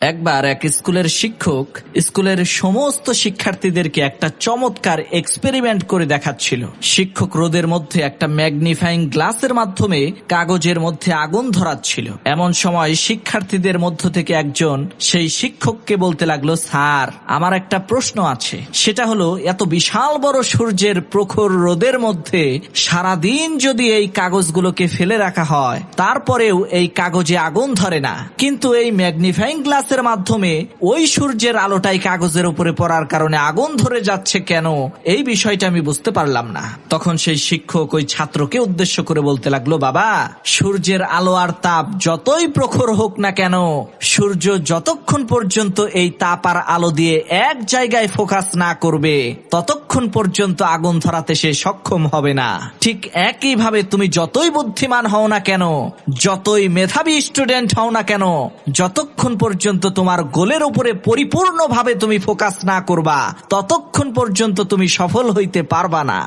একবার এক স্কুলের শিক্ষক স্কুলের সমস্ত শিক্ষার্থীদেরকে একটা চমৎকার এক্সপেরিমেন্ট করে দেখাচ্ছিল। শিক্ষক রোদের মধ্যে একটা ম্যাগনিফাইং গ্লাসের মাধ্যমে কাগজের মধ্যে আগুন ধরাচ্ছিল। এমন সময় শিক্ষার্থীদের মধ্য থেকে একজন সেই শিক্ষককে বলতে লাগল, স্যার, আমার একটা প্রশ্ন আছে। সেটা হলো, এত বিশাল বড় সূর্যের প্রখর রোদের মধ্যে সারাদিন যদি এই কাগজগুলোকে ফেলে রাখা হয়, তারপরেও এই কাগজে আগুন ধরে না। কিন্তু এই ম্যাগনিফাইং গ্লাসের মাধ্যমে ওই সূর্যের আলোটাই কাগজের উপরে পড়ার কারণে আগুন ধরে যাচ্ছে কেন? এই বিষয়টা আমি বুঝতে পারলাম না। তখন সেই শিক্ষক ওই ছাত্রকে উদ্দেশ্য করে বলতে লাগল, বাবা, সূর্যের আলো আর তাপ যতই প্রখর হোক না কেন, সূর্য যতক্ষণ পর্যন্ত এই তাপ আর আলো দিয়ে এক জায়গায় ফোকাস না করবে, ততক্ষণ পর্যন্ত আগুন ধরাতে সে সক্ষম হবে না। ঠিক একইভাবে তুমি যতই বুদ্ধিমান হও না কেন, যতই মেধাবী স্টুডেন্ট হও না কেন, যতক্ষণ পর্যন্ত তোমার গোলের উপরে পরিপূর্ণভাবে তুমি ফোকাস না করবা, ততক্ষণ পর্যন্ত তুমি সফল হইতে পারবা না।